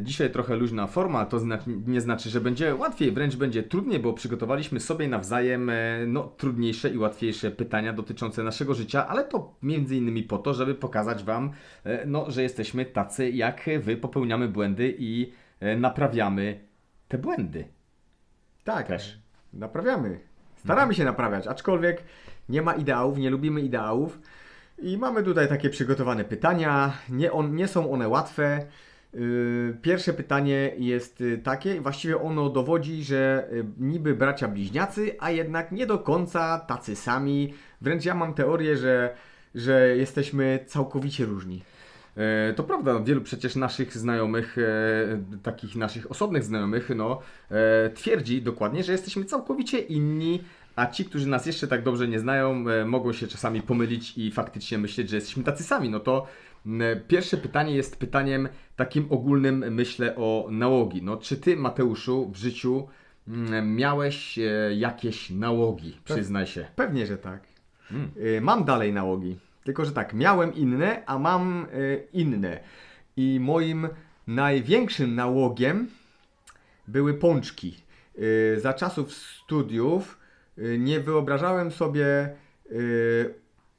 Dzisiaj trochę luźna forma, to zna nie znaczy, że będzie łatwiej, wręcz będzie trudniej, bo przygotowaliśmy sobie nawzajem e, no, trudniejsze i łatwiejsze pytania dotyczące naszego życia, ale to między innymi po to, żeby pokazać Wam, e, no, że jesteśmy tacy jak Wy, popełniamy błędy i e, naprawiamy te błędy. Tak, Też. naprawiamy. Staramy się naprawiać, aczkolwiek nie ma ideałów, nie lubimy ideałów. I mamy tutaj takie przygotowane pytania. Nie, on, nie są one łatwe. Yy, Pierwsze pytanie jest y, takie, właściwie ono dowodzi, że y, niby bracia bliźniacy, a jednak nie do końca tacy sami. Wręcz ja mam teorię, że, że jesteśmy całkowicie różni. E, To prawda, wielu przecież naszych znajomych, e, takich naszych osobnych znajomych, no, e, twierdzi dokładnie, że jesteśmy całkowicie inni, a ci, którzy nas jeszcze tak dobrze nie znają, mogą się czasami pomylić i faktycznie myśleć, że jesteśmy tacy sami. No to pierwsze pytanie jest pytaniem takim ogólnym, myślę, o nałogi. No, czy ty, Mateuszu, w życiu m, miałeś e, jakieś nałogi? Przyznaj się. Pewnie, że tak. Mm. Y, Mam dalej nałogi. Tylko, że tak, miałem inne, a mam y, inne. I moim największym nałogiem były pączki. Y, Za czasów studiów y, nie wyobrażałem sobie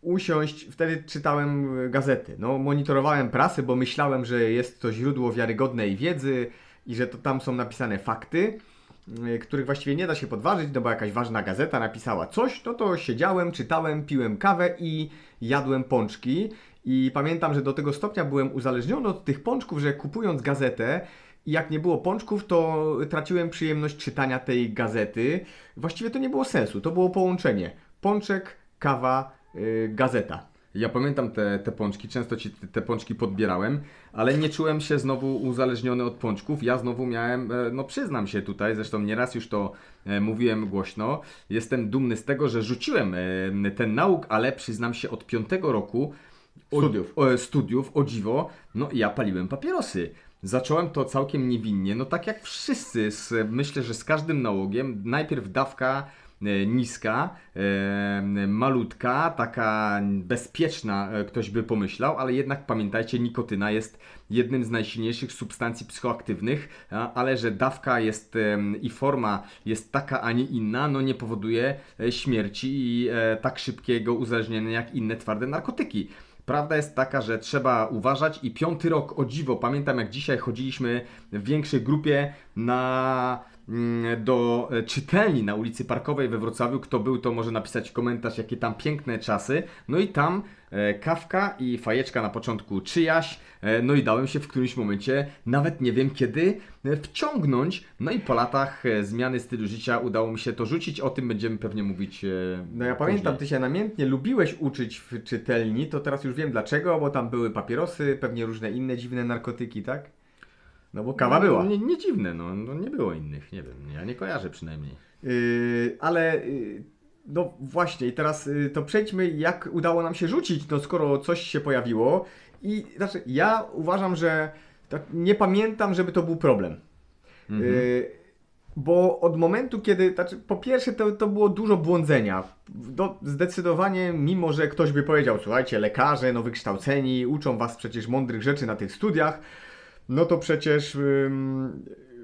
usiąść, wtedy czytałem y, gazety. No, monitorowałem prasę, bo myślałem, że jest to źródło wiarygodnej wiedzy i że to tam są napisane fakty y, których właściwie nie da się podważyć, no bo jakaś ważna gazeta napisała coś, no to siedziałem, czytałem, piłem kawę i jadłem pączki. I pamiętam, że do tego stopnia byłem uzależniony od tych pączków, że kupując gazetę jak nie było pączków, to traciłem przyjemność czytania tej gazety. Właściwie to nie było sensu, to było połączenie. Pączek, kawa, gazeta. Ja pamiętam te, te pączki, często ci te, pączki podbierałem, ale nie czułem się znowu uzależniony od pączków. Ja znowu miałem, e, no przyznam się tutaj, zresztą nieraz już to e, mówiłem głośno, jestem dumny z tego, że rzuciłem e, ten nauk, ale przyznam się od piątego roku Studiów. O, studiów, o dziwo, no i ja paliłem papierosy. Zacząłem to całkiem niewinnie, no tak jak wszyscy, z, myślę, że z każdym nałogiem, najpierw dawka niska, e, malutka, taka bezpieczna, e, ktoś by pomyślał, ale jednak pamiętajcie, nikotyna jest jednym z najsilniejszych substancji psychoaktywnych, ale że dawka jest i forma jest taka, a nie inna, no nie powoduje e, śmierci i e, tak szybkiego uzależnienia jak inne twarde narkotyki. Prawda jest taka, że trzeba uważać i piąty rok, o dziwo, pamiętam jak dzisiaj chodziliśmy w większej grupie na, do e, czytelni na ulicy Parkowej we Wrocławiu. Kto był, to może napisać komentarz, jakie tam piękne czasy. No i tam e, kawka i fajeczka na początku czyjaś, e, no i dałem się w którymś momencie, nawet nie wiem kiedy, wciągnąć. No i po latach zmiany stylu życia udało mi się to rzucić, o tym będziemy pewnie mówić No ja pamiętam, później. ty się namiętnie lubiłeś uczyć w czytelni, to teraz już wiem dlaczego, bo tam były papierosy, pewnie różne inne dziwne narkotyki, tak? No bo kawa No, była. Nie, nie dziwne, no, no nie było innych, nie wiem, ja nie kojarzę przynajmniej. Yy, ale yy, no właśnie, i teraz yy, to przejdźmy, jak udało nam się rzucić, no skoro coś się pojawiło. I znaczy, ja uważam, że tak, nie pamiętam, żeby to był problem. Mhm. Yy, bo od momentu, kiedy, znaczy, po pierwsze, to, to było dużo błądzenia. Do, zdecydowanie, mimo że ktoś by powiedział, słuchajcie, lekarze, no wykształceni, uczą was przecież mądrych rzeczy na tych studiach, no to przecież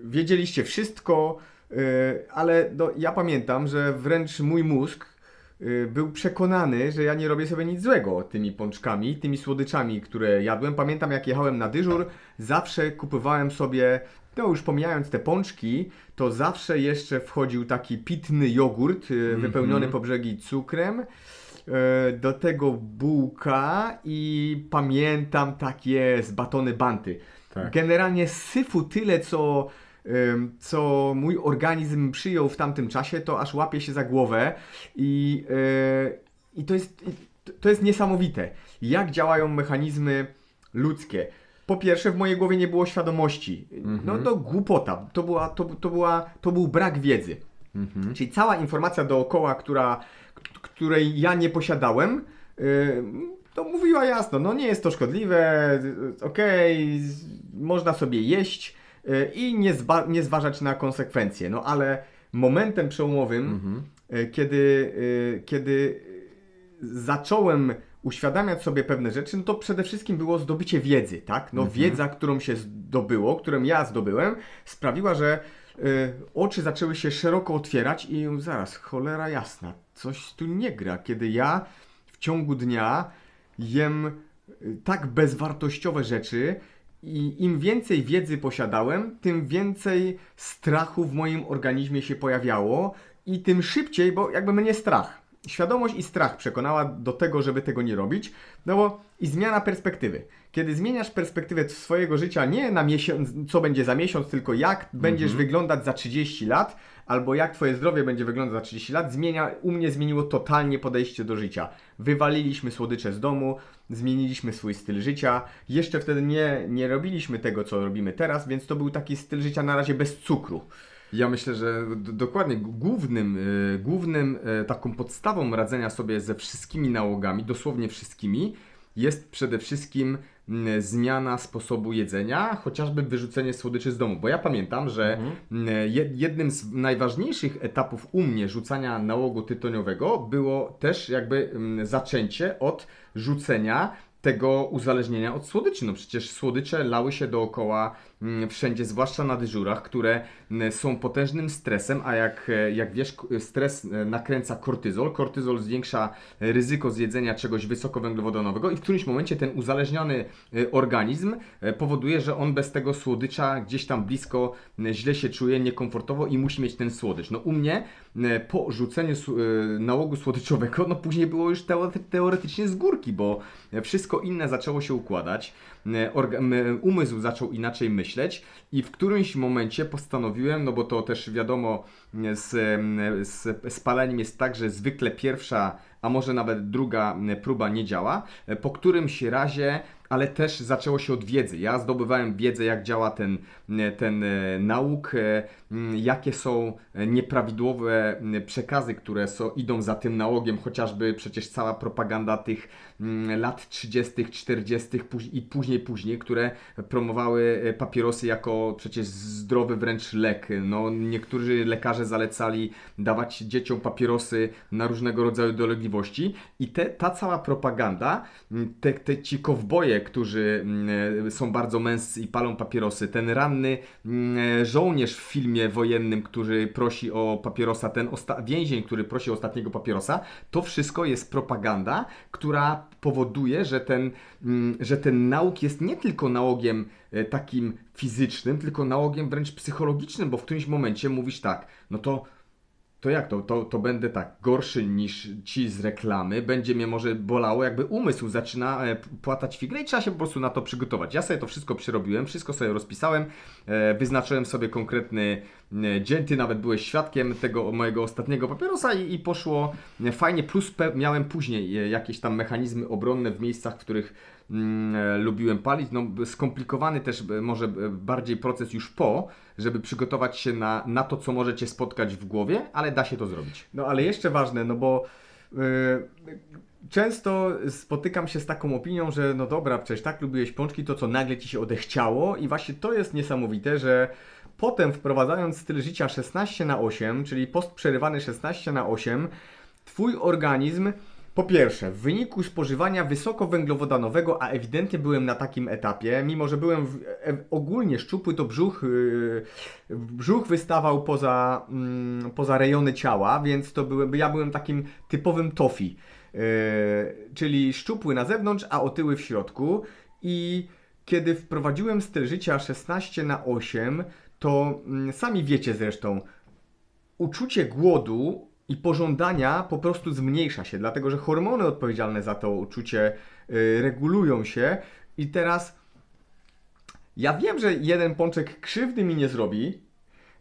wiedzieliście wszystko, yy, ale no, ja pamiętam, że wręcz mój mózg yy, był przekonany, że ja nie robię sobie nic złego tymi pączkami, tymi słodyczami, które jadłem. Pamiętam, jak jechałem na dyżur, zawsze kupowałem sobie, no już pomijając te pączki, to zawsze jeszcze wchodził taki pitny jogurt, yy, wypełniony po brzegi cukrem. Do tego bułka i pamiętam takie z batony banty. Tak. Generalnie syfu tyle, co, co mój organizm przyjął w tamtym czasie, to aż łapie się za głowę i, yy, i to, jest, to jest niesamowite, jak działają mechanizmy ludzkie. Po pierwsze, w mojej głowie nie było świadomości. No to głupota, to, była, to, to, była, to był brak wiedzy. Mhm. Czyli cała informacja dookoła, która, której ja nie posiadałem, yy, to mówiła jasno, no nie jest to szkodliwe, okej, z- można sobie jeść yy, i nie, zba- nie zważać na konsekwencje. No ale momentem przełomowym, Mhm. yy, kiedy, yy, kiedy zacząłem uświadamiać sobie pewne rzeczy, no to przede wszystkim było zdobycie wiedzy, tak? No wiedza, którą się zdobyło, którą ja zdobyłem, sprawiła, że y, oczy zaczęły się szeroko otwierać i zaraz, cholera jasna, coś tu nie gra, kiedy ja w ciągu dnia jem y, tak bezwartościowe rzeczy i im więcej wiedzy posiadałem, tym więcej strachu w moim organizmie się pojawiało i tym szybciej, bo jakby mnie strach. Świadomość i strach przekonała do tego, żeby tego nie robić, no bo i zmiana perspektywy. Kiedy zmieniasz perspektywę swojego życia nie na miesiąc, co będzie za miesiąc, tylko jak będziesz wyglądać za 30 lat, albo jak twoje zdrowie będzie wyglądać za 30 lat, zmienia, u mnie zmieniło totalnie podejście do życia. Wywaliliśmy słodycze z domu, zmieniliśmy swój styl życia. Jeszcze wtedy nie, nie robiliśmy tego, co robimy teraz, więc to był taki styl życia na razie bez cukru. Ja myślę, że dokładnie głównym, y, głównym y, taką podstawą radzenia sobie ze wszystkimi nałogami, dosłownie wszystkimi, jest przede wszystkim zmiana sposobu jedzenia, chociażby wyrzucenie słodyczy z domu. Bo ja pamiętam, że jed- jednym z najważniejszych etapów u mnie rzucania nałogu tytoniowego było też jakby zaczęcie od rzucenia tego uzależnienia od słodyczy. No przecież słodycze lały się dookoła wszędzie, zwłaszcza na dyżurach, które mm, są potężnym stresem, a jak, e, jak wiesz, k- stres e, nakręca kortyzol. Kortyzol zwiększa ryzyko zjedzenia czegoś wysokowęglowodanowego i w którymś momencie ten uzależniony e, organizm e, powoduje, że on bez tego słodycza gdzieś tam blisko e, źle się czuje, niekomfortowo i musi mieć ten słodycz. No u mnie e, po rzuceniu e, nałogu słodyczowego, no później było już teo- teoretycznie z górki, bo wszystko inne zaczęło się układać, e, umysł zaczął inaczej myśleć i w którymś momencie postanowiłem, no bo to też wiadomo e, z, em, z spaleniem jest tak, że zwykle pierwsza, a może nawet druga próba nie działa, e, po którymś razie ale też zaczęło się od wiedzy. Ja zdobywałem wiedzę, jak działa ten, ten e, nauk, e, jakie są e, nieprawidłowe przekazy, które są, idą za tym nałogiem, chociażby przecież cała propaganda tych lat 30., 40. póź- i później, później, które promowały papierosy jako przecież zdrowy wręcz lek. No, niektórzy lekarze zalecali dawać dzieciom papierosy na różnego rodzaju dolegliwości i te, ta cała propaganda, te, te ci kowboje, którzy mm, są bardzo męscy i palą papierosy, ten ranny mm, żołnierz w filmie wojennym, który prosi o papierosa, ten więzień, który prosi o ostatniego papierosa, to wszystko jest propaganda, która powoduje, że ten, mm, że ten nauk jest nie tylko nałogiem e, takim fizycznym, tylko nałogiem wręcz psychologicznym, bo w którymś momencie mówisz tak, no to to jak to? to? To będę tak gorszy niż ci z reklamy, będzie mnie może bolało, jakby umysł zaczyna e, płatać figle i trzeba się po prostu na to przygotować. Ja sobie to wszystko przerobiłem, wszystko sobie rozpisałem, e, wyznaczyłem sobie konkretny e, dzień, ty nawet byłeś świadkiem tego mojego ostatniego papierosa i, i poszło fajnie, plus miałem później jakieś tam mechanizmy obronne w miejscach, w których lubiłem palić. No, skomplikowany też e, może e, bardziej proces już po, żeby przygotować się na, na to, co możecie spotkać w głowie, ale da się to zrobić. No ale jeszcze ważne, no bo często spotykam się z taką opinią, że no dobra, przecież tak lubiłeś pączki, to co nagle ci się odechciało i właśnie to jest niesamowite, że potem wprowadzając styl życia 16 na 8, czyli post przerywany 16 na 8, twój organizm po pierwsze, w wyniku spożywania wysokowęglowodanowego, a ewidentnie byłem na takim etapie, mimo że byłem w, e, ogólnie szczupły, to brzuch, yy, brzuch wystawał poza, mm, poza rejony ciała, więc to byłem, ja byłem takim typowym tofi, yy, czyli szczupły na zewnątrz, a otyły w środku. I kiedy wprowadziłem styl życia 16 na 8, to mm, sami wiecie zresztą, uczucie głodu i pożądania po prostu zmniejsza się, dlatego że hormony odpowiedzialne za to uczucie y, regulują się i teraz ja wiem, że jeden pączek krzywdy mi nie zrobi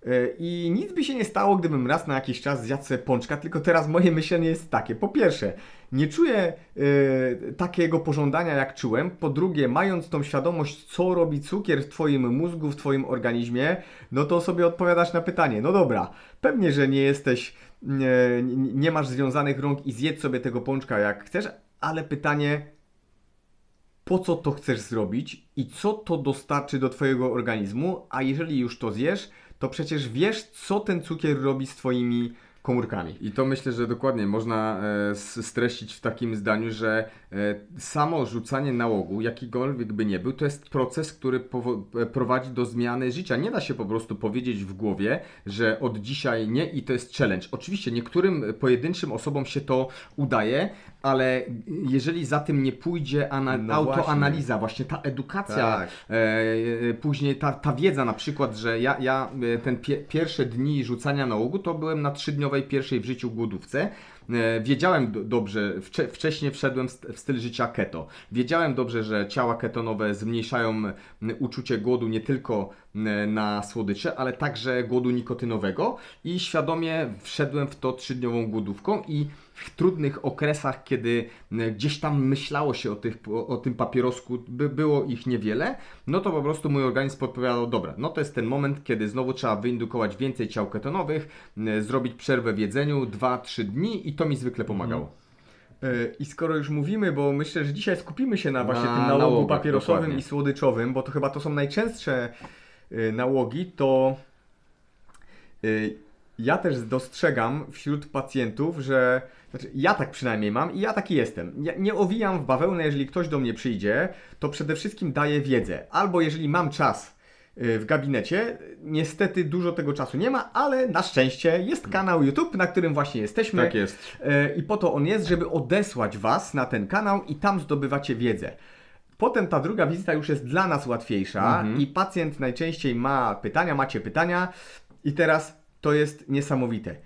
y, i nic by się nie stało, gdybym raz na jakiś czas zjadł sobie pączka, tylko teraz moje myślenie jest takie. Po pierwsze, nie czuję y, takiego pożądania, jak czułem. Po drugie, mając tą świadomość, co robi cukier w Twoim mózgu, w Twoim organizmie, no to sobie odpowiadasz na pytanie. No dobra, pewnie, że nie jesteś, nie, nie- masz związanych rąk i zjedz sobie tego pączka jak chcesz, ale pytanie, po co to chcesz zrobić i co to dostarczy do Twojego organizmu, a jeżeli już to zjesz, to przecież wiesz, co ten cukier robi z Twoimi komórkami. I to myślę, że dokładnie można e, streścić w takim zdaniu, że e, samo rzucanie nałogu, jakikolwiek by nie był, to jest proces, który e, prowadzi do zmiany życia. Nie da się po prostu powiedzieć w głowie, że od dzisiaj nie i to jest challenge. Oczywiście niektórym pojedynczym osobom się to udaje, ale jeżeli za tym nie pójdzie ana- No autoanaliza, właśnie ta edukacja, Tak. E, później ta, ta wiedza na przykład, że ja, ja ten pie, pierwsze dni rzucania nałogu to byłem na trzydniowej pierwszej w życiu głodówce. E, Wiedziałem do, dobrze, wcze, wcześniej wszedłem w st- w styl życia keto. Wiedziałem dobrze, że ciała ketonowe zmniejszają uczucie głodu nie tylko na słodycze, ale także głodu nikotynowego i świadomie wszedłem w to trzydniową głodówką i trudnych okresach, kiedy m, gdzieś tam myślało się o, tych, o, tym papierosku, by było ich niewiele, no to po prostu mój organizm podpowiadał, dobra, no to jest ten moment, kiedy znowu trzeba wyindukować więcej ciał ketonowych, zrobić przerwę w jedzeniu 2-3 dni i to mi zwykle pomagało. E, I skoro już mówimy, bo myślę, że dzisiaj skupimy się na właśnie Na tym nałogu nałogach, papierosowym dokładnie. i słodyczowym, bo to chyba to są najczęstsze e, nałogi, to e, ja też dostrzegam wśród pacjentów, że znaczy ja tak przynajmniej mam i ja taki jestem. Ja nie owijam w bawełnę, jeżeli ktoś do mnie przyjdzie, to przede wszystkim daję wiedzę. Albo jeżeli mam czas e, w gabinecie, niestety dużo tego czasu nie ma, ale na szczęście jest kanał YouTube, na którym właśnie jesteśmy. Tak jest. E, I po to on jest, żeby odesłać Was na ten kanał i tam zdobywacie wiedzę. Potem ta druga wizyta już jest dla nas łatwiejsza Mhm. i pacjent najczęściej ma pytania, macie pytania i teraz to jest niesamowite.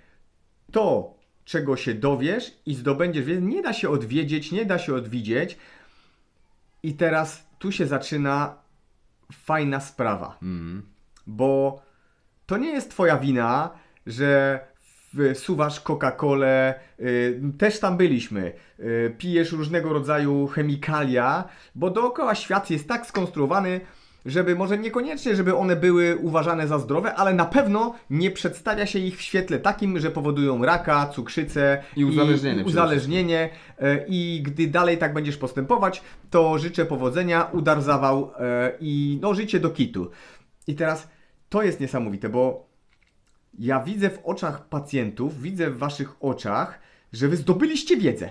To, czego się dowiesz i zdobędziesz wiedzę, nie da się odwiedzieć, nie da się odwidzieć i teraz tu się zaczyna fajna sprawa Mm. bo to nie jest twoja wina, że wsuwasz Coca-Colę, y, też tam byliśmy, y, pijesz różnego rodzaju chemikalia, bo dookoła świat jest tak skonstruowany, żeby może niekoniecznie, żeby one były uważane za zdrowe, ale na pewno nie przedstawia się ich w świetle takim, że powodują raka, cukrzycę I uzależnienie i uzależnienie y, i gdy dalej tak będziesz postępować, to życzę powodzenia, udar zawał y, i no życie do kitu. I teraz to jest niesamowite, bo ja widzę w oczach pacjentów, widzę w waszych oczach, że wy zdobyliście wiedzę.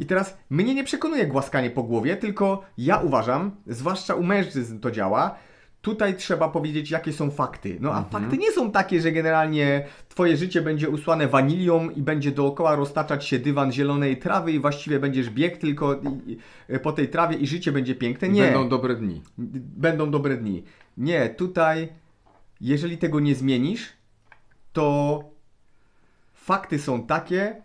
I teraz mnie nie przekonuje głaskanie po głowie, tylko ja uważam, zwłaszcza u mężczyzn to działa, tutaj trzeba powiedzieć, jakie są fakty. No a fakty nie są takie, że generalnie twoje życie będzie usłane wanilią i będzie dookoła roztaczać się dywan zielonej trawy i właściwie będziesz biegł tylko po tej trawie i życie będzie piękne. Nie Będą dobre dni. będą dobre dni. Nie, tutaj, jeżeli tego nie zmienisz, to fakty są takie,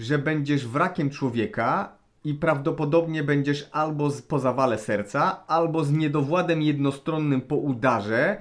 że będziesz wrakiem człowieka i prawdopodobnie będziesz albo z, po zawale serca, albo z niedowładem jednostronnym po udarze,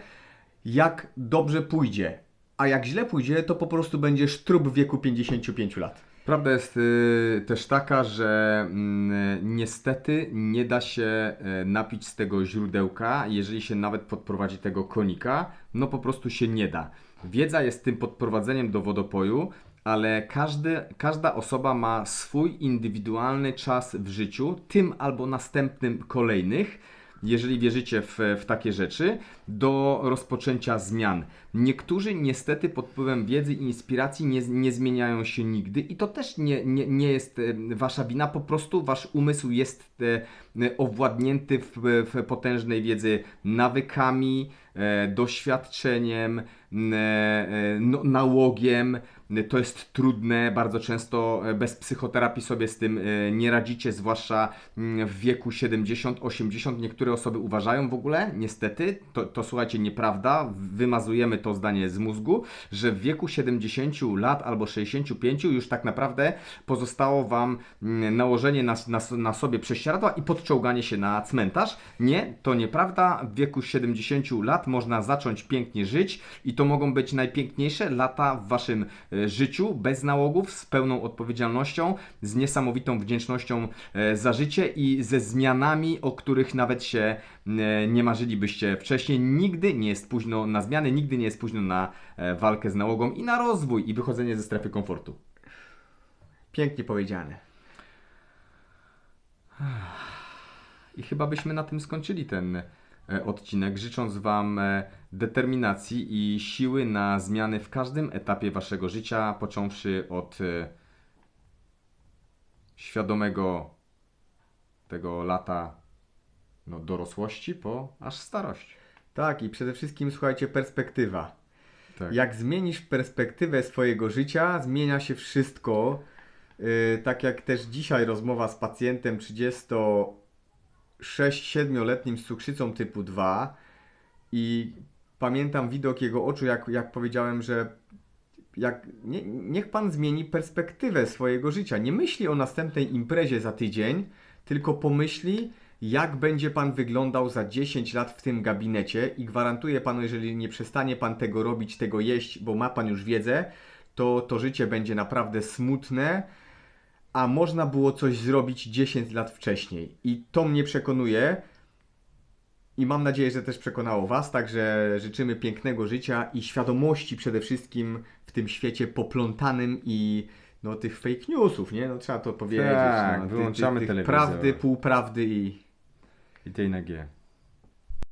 jak dobrze pójdzie. A jak źle pójdzie, to po prostu będziesz trup w wieku 55 lat. Prawda jest y, też taka, że mm, niestety nie da się y, napić z tego źródełka, jeżeli się nawet podprowadzi tego konika, no po prostu się nie da. Wiedza jest tym podprowadzeniem do wodopoju, ale każdy, każda osoba ma swój indywidualny czas w życiu, tym albo następnym kolejnych, jeżeli wierzycie w, w takie rzeczy, do rozpoczęcia zmian. Niektórzy niestety pod wpływem wiedzy i inspiracji nie, nie zmieniają się nigdy i to też nie, nie, nie jest e, wasza wina, po prostu wasz umysł jest e, owładnięty w, w potężnej wiedzy nawykami, e, doświadczeniem, no, nałogiem. To jest trudne, bardzo często e, bez psychoterapii sobie z tym e, nie radzicie, zwłaszcza mm, w wieku 70-80. Niektóre osoby uważają w ogóle, niestety, to, to słuchajcie, nieprawda, wymazujemy to zdanie z mózgu, że w wieku 70 lat albo 65 już tak naprawdę pozostało Wam mm, nałożenie na, na, na sobie prześcieradła i podczołganie się na cmentarz. Nie, to nieprawda. W wieku 70 lat można zacząć pięknie żyć i to mogą być najpiękniejsze lata w Waszym życiu, bez nałogów, z pełną odpowiedzialnością, z niesamowitą wdzięcznością e, za życie i ze zmianami, o których nawet się e, nie marzylibyście wcześniej. Nigdy nie jest późno na zmiany, nigdy nie jest późno na e, walkę z nałogą i na rozwój i wychodzenie ze strefy komfortu. Pięknie powiedziane. I chyba byśmy na tym skończyli ten odcinek, życząc Wam e, determinacji i siły na zmiany w każdym etapie Waszego życia, począwszy od e, świadomego tego lata no, dorosłości po aż starość. Tak, i przede wszystkim słuchajcie, perspektywa. Tak. Jak zmienisz perspektywę swojego życia, zmienia się wszystko. Yy, tak jak też dzisiaj rozmowa z pacjentem 36-7-letnim z cukrzycą typu 2 i pamiętam widok jego oczu, jak, jak powiedziałem, że jak, nie, niech pan zmieni perspektywę swojego życia. Nie myśli o następnej imprezie za tydzień, tylko pomyśli, jak będzie pan wyglądał za 10 lat w tym gabinecie i gwarantuję panu, jeżeli nie przestanie pan tego robić, tego jeść, bo ma pan już wiedzę, to to życie będzie naprawdę smutne, a można było coś zrobić 10 lat wcześniej. I to mnie przekonuje. I mam nadzieję, że też przekonało Was, także życzymy pięknego życia i świadomości przede wszystkim w tym świecie poplątanym i no tych fake newsów, nie? No trzeba to powiedzieć. Tak, no, wyłączamy tych telewizor. Prawdy, półprawdy i I tej na G.